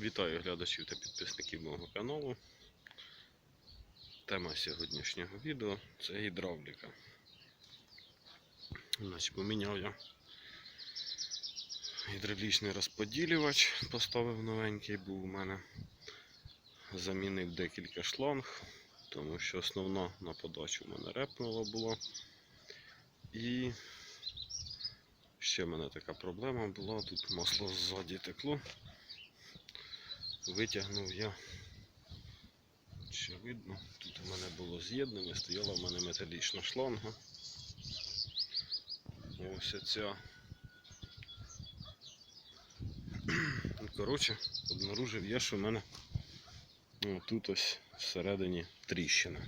Вітаю глядачів та підписників мого каналу. Тема сьогоднішнього відео це гідравліка. Значить, поміняв я гідравлічний розподілювач, поставив новенький, був у мене. Замінив декілька шланг, тому що основна на подачу в мене репнула була. І ще в мене така проблема була, тут масло ззаді текло. Витягнув я. Ще видно, тут у мене було з'єднане, стояла в мене металічна шланга. Ось ця. Ну, Коротше, обнаружив я, що в мене ну, тут ось всередині тріщина.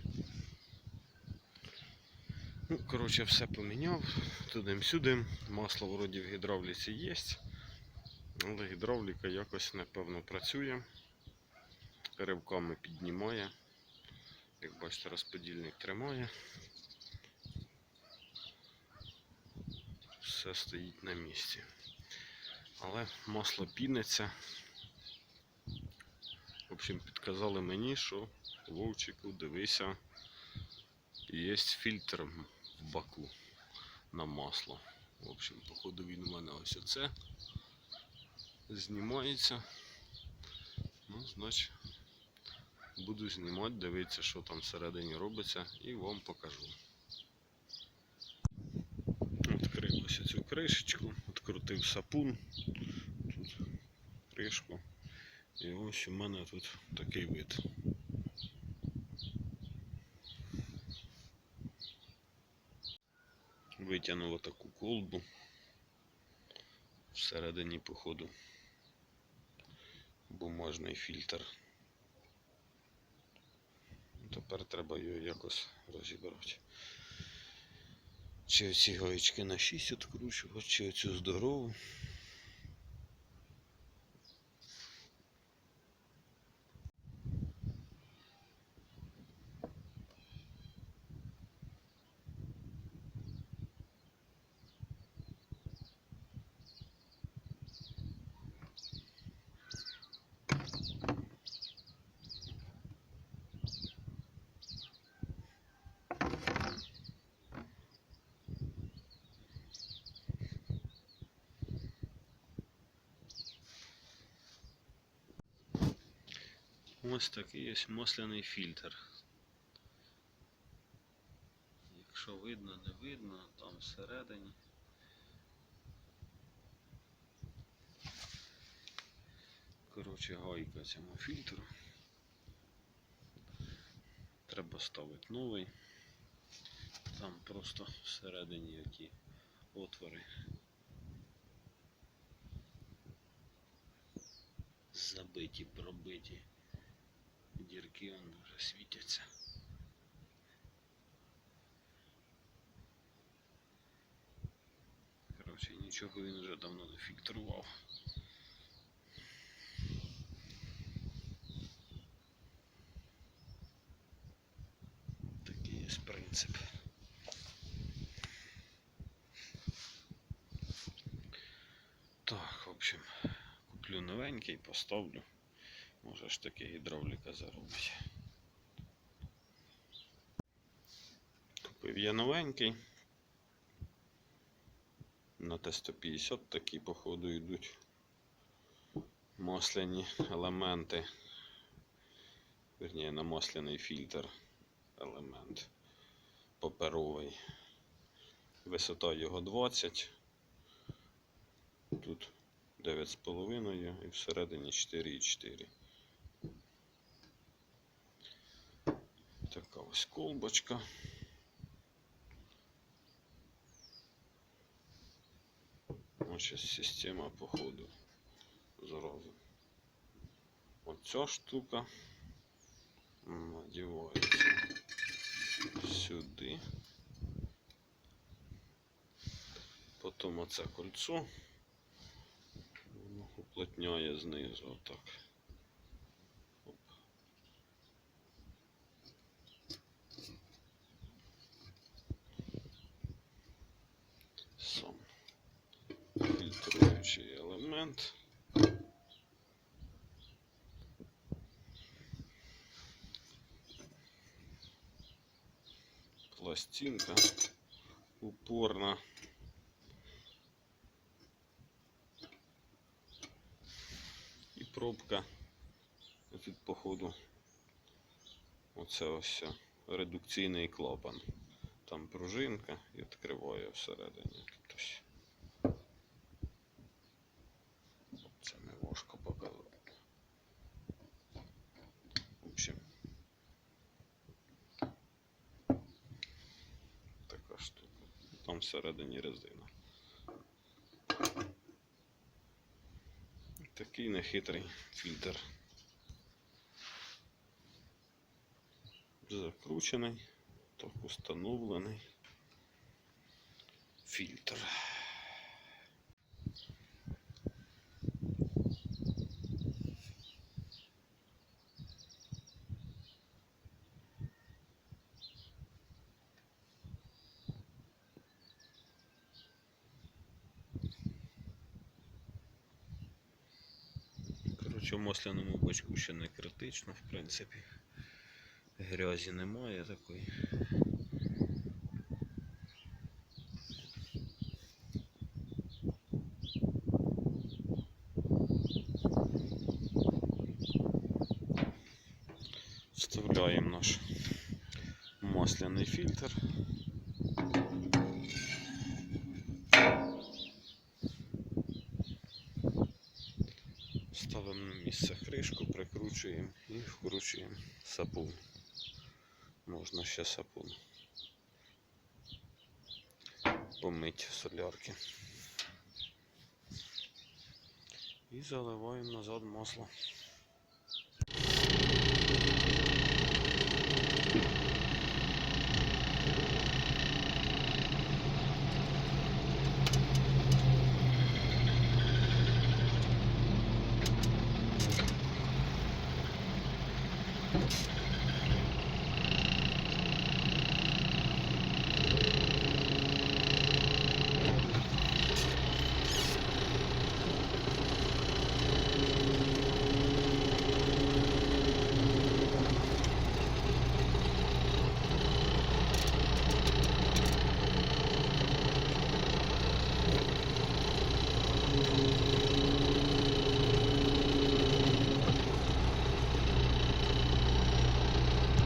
Ну, коротше, все поміняв. Туди-сюди. Масло вроді в гідравліці є. Але гідравліка якось непевно працює. Ривками піднімає. Як бачите, розподільник тримає. Все стоїть на місці. Але масло піниться. В общем, підказали мені, що Вовчику, дивися, є фільтр в баку на масло. В общем, походу він у мене ось оце знімається. Ну, значить, буду знімати, дивитися, що там всередині робиться, і вам покажу. Відкрив ось цю кришечку, відкрутив сапун, тут кришку. І ось у мене тут такий вид. Витягнув таку колбу всередині походу бумажний фільтр. Тепер треба його якось розібрати. Чи оці гаєчки на 6 відкручувати, чи оцю здорову. Ось такий ось масляний фільтр. Якщо видно, не видно, там всередині. Коротше, гайка цьому фільтру. Треба ставити новий. Там просто всередині які отвори. Забиті, пробиті дірки вони вже світяться. Коротше, нічого він вже давно не фільтрував. Такий є принцип. Так, в общем, куплю новенький, поставлю. Може ж таки гідравліка заробить. Купив я новенький. На Т-150 такі, походу, йдуть масляні елементи. Верніше на масляний фільтр елемент паперовий. Висота його 20. Тут 9,5 і всередині 4,4. Така ось колбочка. Ось система походу зразу. Оця штука надівається сюди. Потім оце кольцо. Воно уплотняє знизу отак. сон. Фільтруючий елемент. Пластинка упорна. І пробка від походу, оце ось е, редукційний клапан. Там пружинка і відкриває всередині. Тут. Це не важко показати. В общем. Така штука. Там всередині резина. Такий нехитрий фільтр. Закручений, так установлений фільтр. Коротше, в масляному бачку ще не критично, в принципі. Грязі немає такої. Вставляємо наш масляний фільтр. Ставимо на місце кришку, прикручуємо і вкручуємо сапун. Можна ще сапун. Помить в солярки. І заливаємо назад масло.